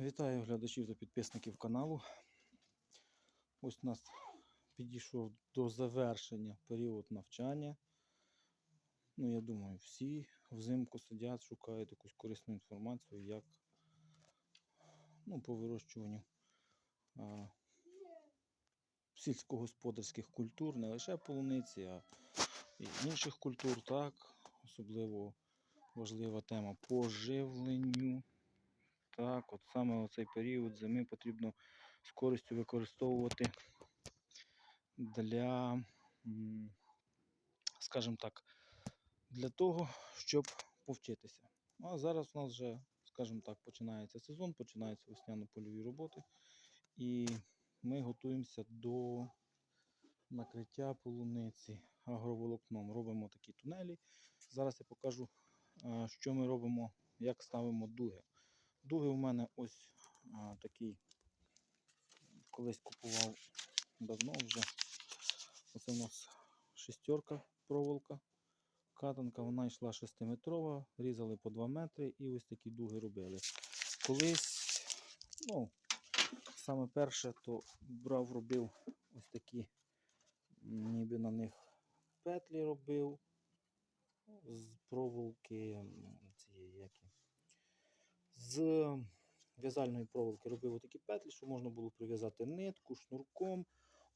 Вітаю глядачів та підписників каналу. Ось у нас підійшов до завершення період навчання. Ну, я думаю, всі взимку сидять, шукають якусь корисну інформацію, як ну, по вирощуванню а, сільськогосподарських культур, не лише полуниці, а і інших культур, так. Особливо важлива тема поживленню. Так, от саме у цей період зими потрібно з користю використовувати для, скажімо так, для того, щоб повчитися. Ну, а зараз у нас вже, скажімо так, починається сезон, починаються весняно-польові роботи, і ми готуємося до накриття полуниці агроволокном. Робимо такі тунелі. Зараз я покажу, що ми робимо, як ставимо дуги. Дуги у мене ось а, такий. Колись купував давно вже. Оце у нас шестерка проволока. Катанка вона йшла 6-метрова, різали по 2 метри і ось такі дуги робили. Колись, ну, саме перше, то брав, робив ось такі, ніби на них петлі робив з проволоки з в'язальної проволоки робив отакі петлі, що можна було прив'язати нитку, шнурком,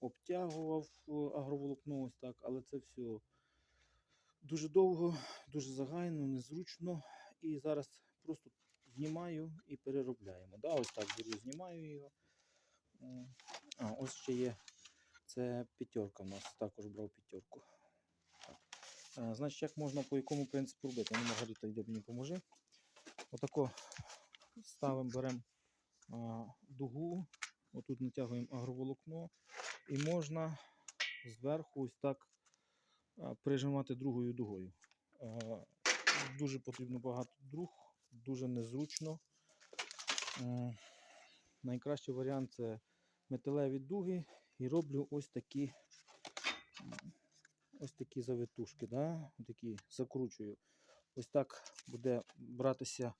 обтягував е, агроволокно ось так, але це все дуже довго, дуже загайно, незручно. І зараз просто знімаю і переробляємо. Да, ось так беру, знімаю його. А, ось ще є. Це п'ятерка в нас, також брав п'ятерку. Е, Значить, як можна по якому принципу робити? Ну, Маргарита, йде мені поможи. Отако ставимо, беремо дугу, отут натягуємо агроволокно, і можна зверху ось так прижимати другою дугою. Дуже потрібно багато друг, дуже незручно. Найкращий варіант це металеві дуги і роблю ось такі. Ось такі завитушки, да? такі закручую. Ось так буде братися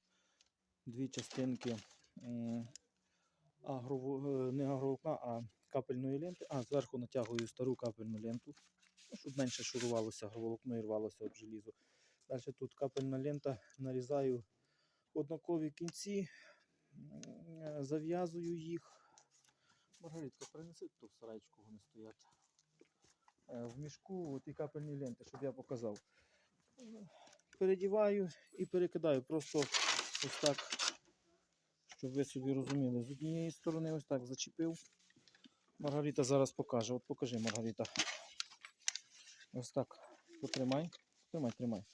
дві частинки м, е, не агроволокна, а капельної ленти. А, зверху натягую стару капельну ленту, ну, щоб менше шурувалося агроволокно і рвалося об желізо. Далі тут капельна лента, нарізаю однакові кінці, е, зав'язую їх. Маргаритка, принеси ту в сарайчику, вони стоять. Е, В мішку ті капельні ленти, щоб я показав передіваю і перекидаю. Просто ось так, щоб ви собі розуміли. З однієї сторони ось так зачепив. Маргарита зараз покаже. От покажи, Маргарита. Ось так потримай. Тримай, тримай.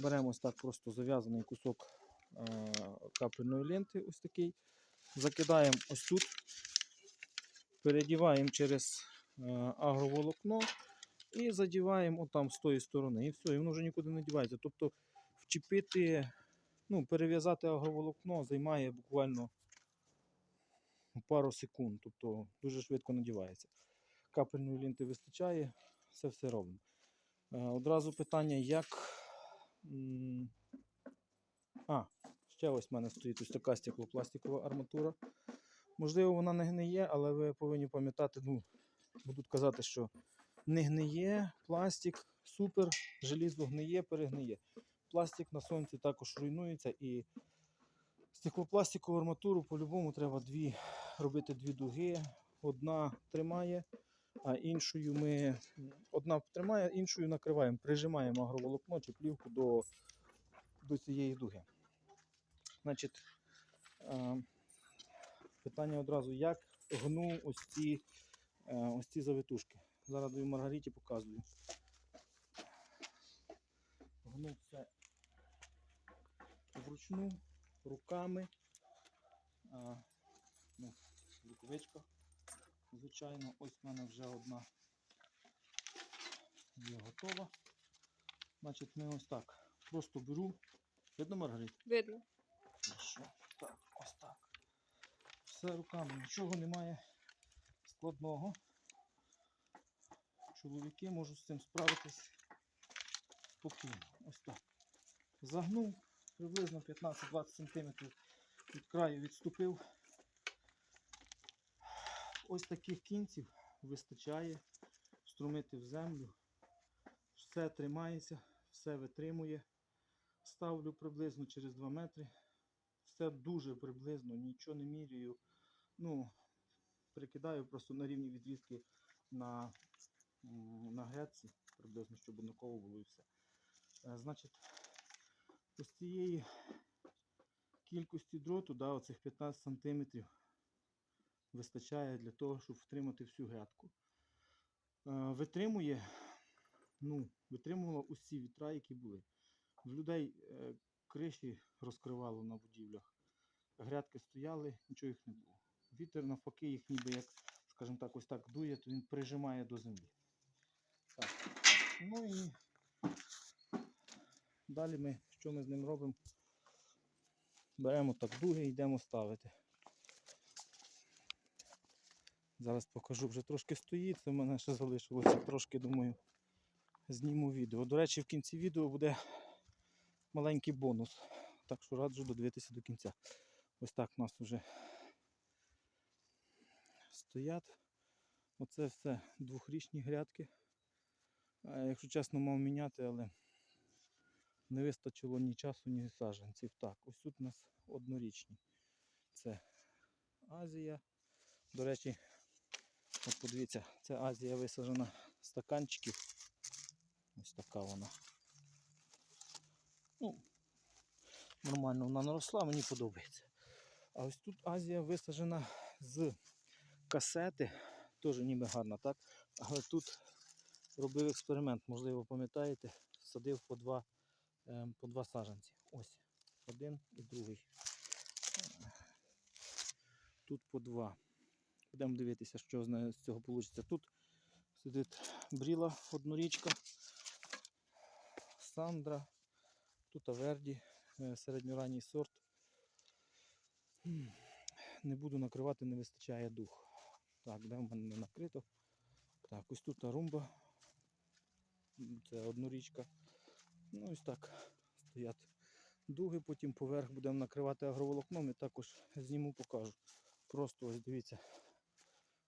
Беремо ось так просто зав'язаний кусок е, капельної ленти, ось такий. Закидаємо ось тут, передіваємо через е, агроволокно і задіваємо отам з тої сторони. І все, і воно вже нікуди не дівається. Тобто вчепити, ну, перев'язати агроволокно займає буквально пару секунд. Тобто дуже швидко надівається. Капельної лінти вистачає, це все робимо. Е, Одразу питання, як. А, ще ось в мене стоїть ось така стеклопластикова арматура. Можливо, вона не гниє, але ви повинні пам'ятати, ну, будуть казати, що не гниє, пластик, супер, желізо гниє, перегниє. Пластик на сонці також руйнується і стеклопластикову арматуру по-любому треба дві, робити дві дуги. Одна тримає, а іншою ми одна тримає, іншою накриваємо, прижимаємо агроволокно чи плівку до, до цієї дуги. Значить, е, питання одразу, як гну ось ці, е, ось ці завитушки. Зараз даю Маргариті показую. Гну все вручну, руками. А, ну, рукавичка. Звичайно, ось в мене вже одна є готова. Значить, ми ось так. Просто беру. Видно, Маргарита? Видно. Хорошо. Так, ось так. Все руками, нічого немає складного. Чоловіки можуть з цим справитись спокійно. Ось так. Загнув приблизно 15-20 см від краю відступив ось таких кінців вистачає струмити в землю. Все тримається, все витримує. Ставлю приблизно через 2 метри. Все дуже приблизно, нічого не міряю. Ну, прикидаю просто на рівні відрізки на, на грядці, приблизно, щоб однаково було і все. Е, Значить, ось цієї кількості дроту, да, оцих 15 см, вистачає для того, щоб втримати всю грядку. Е, Витримує, ну, витримувала усі вітра, які були. В людей е, криші розкривало на будівлях, грядки стояли, нічого їх не було. Вітер навпаки їх ніби як, скажімо так, ось так дує, то він прижимає до землі. Так. Ну і далі ми, що ми з ним робимо? Беремо так дуги і йдемо ставити. Зараз покажу, вже трошки стоїть, це в мене ще залишилося трошки, думаю, зніму відео. До речі, в кінці відео буде маленький бонус. Так що раджу додивитися до кінця. Ось так у нас вже стоять. Оце все двохрічні грядки. Якщо чесно, мав міняти, але не вистачило ні часу, ні саджанців. Так, ось тут у нас однорічні. Це Азія. До речі, от подивіться, це Азія висаджена стаканчиків. Ось така вона. Ну, нормально вона наросла, мені подобається. А ось тут Азія висаджена з касети. Теж ніби гарна, так? Але тут робив експеримент, можливо, пам'ятаєте, садив по два, по два саджанці. Ось, один і другий. Тут по два. Будемо дивитися, що з цього вийде. Тут сидить бріла однорічка, Сандра, тут Аверді, е, середньоранній сорт. Не буду накривати, не вистачає дух. Так, де в мене не накрито. Так, ось тут арумба. Це однорічка. Ну ось так стоять дуги, потім поверх будемо накривати агроволокном і також зніму покажу. Просто ось дивіться.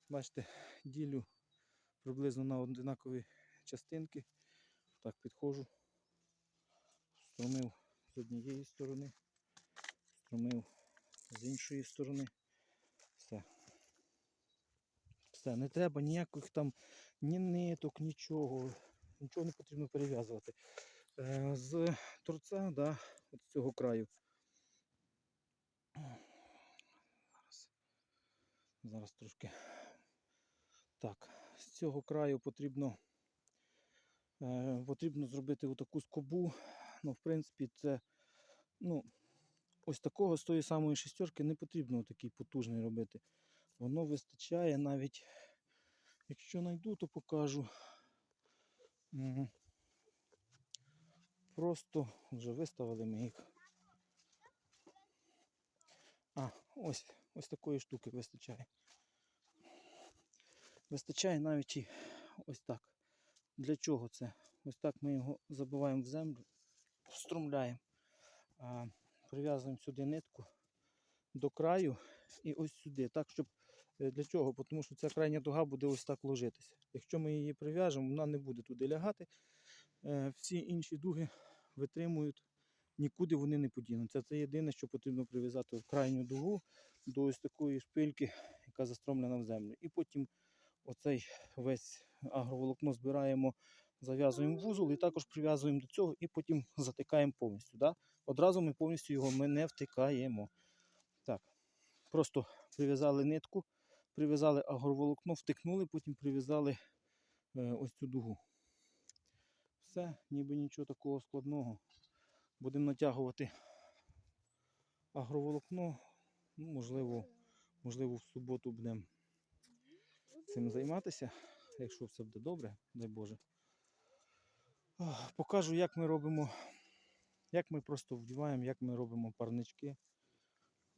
Бачите, ділю приблизно на однакові частинки. Так, підходжу. Струмив з однієї сторони, струмив з іншої сторони. Все. Все, не треба ніяких там ні ниток, нічого. Нічого не потрібно перев'язувати. Е, З торця, да, от з цього краю. Зараз. Зараз трошки. Так, з цього краю потрібно, е, потрібно зробити отаку скобу. Ну, в принципі, це ну, ось такого з тої самої шестерки не потрібно такий потужний робити. Воно вистачає навіть, якщо знайду, то покажу. Мгм. Просто вже виставили ми їх. А, ось, ось такої штуки вистачає. Вистачає навіть і ось так. Для чого це? Ось так ми його забиваємо в землю, струмляємо, прив'язуємо сюди нитку до краю і ось сюди. Так, щоб е, для чого? Тому що ця крайня дуга буде ось так ложитися. Якщо ми її прив'яжемо, вона не буде туди лягати. Е, Всі інші дуги витримують, нікуди вони не подінуться. Це єдине, що потрібно прив'язати в крайню дугу до ось такої шпильки, яка застромлена в землю. І потім оцей весь агроволокно збираємо, зав'язуємо в вузол і також прив'язуємо до цього і потім затикаємо повністю. Да? Одразу ми повністю його ми не втикаємо. Так, просто прив'язали нитку, прив'язали агроволокно, втикнули, потім прив'язали е, ось цю дугу. Все, ніби нічого такого складного. Будемо натягувати агроволокно. Ну, можливо, можливо, в суботу будемо цим займатися, якщо все буде добре, дай Боже. Покажу, як ми робимо, як ми просто вдіваємо, як ми робимо парнички.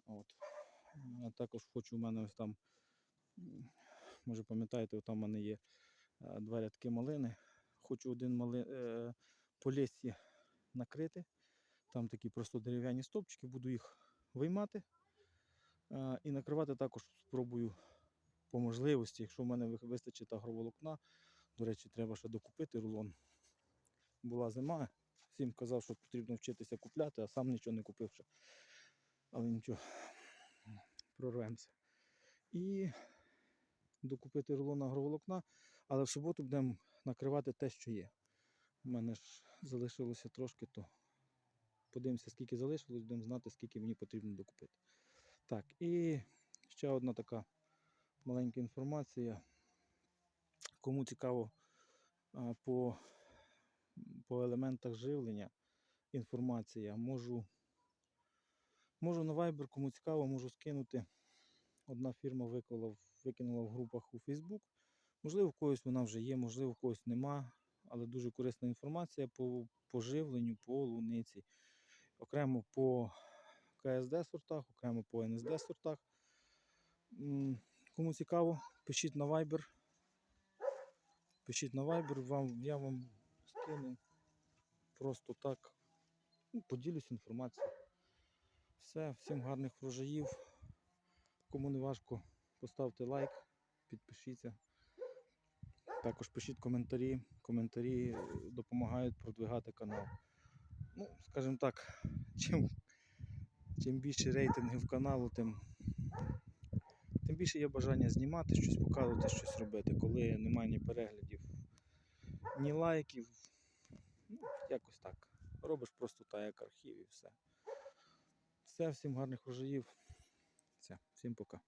От. А також хочу у мене ось там, може пам'ятаєте, там у мене є е, два рядки малини. Хочу один мали, е, по лісі накрити. Там такі просто дерев'яні стовпчики, буду їх виймати. е, І накривати також спробую по можливості, якщо в мене вистачить агроволокна, до речі, треба ще докупити рулон. Була зима, всім казав, що потрібно вчитися купляти, а сам нічого не купив ще. Але нічого, прорвемося. І докупити рулон агроволокна, але в суботу будемо накривати те, що є. У мене ж залишилося трошки, то подивимося, скільки залишилось, будемо знати, скільки мені потрібно докупити. Так, і ще одна така маленька інформація. Кому цікаво по, по елементах живлення інформація, можу, можу на Viber, кому цікаво, можу скинути. Одна фірма виклала, в- викинула в групах у Facebook. Можливо, в когось вона вже є, можливо, в когось нема, але дуже корисна інформація по, по живленню, по луниці. Окремо по КСД сортах, окремо по НСД сортах. Кому цікаво, пишіть на Viber. Пишіть на Viber, вам, я вам скину просто так. Ну, поділюсь інформацією. Все, всім гарних врожаїв. Кому не важко, поставте лайк, підпишіться. Також пишіть коментарі. Коментарі е, допомагають продвигати канал. Ну, скажімо так, чим, чим більше рейтингів каналу, тим, тим більше є бажання знімати щось, показувати, щось робити, коли немає ні переглядів, ні лайків. Ну, якось так. Робиш просто так, як архів і все. Все, всім гарних врожаїв. Все, всім пока.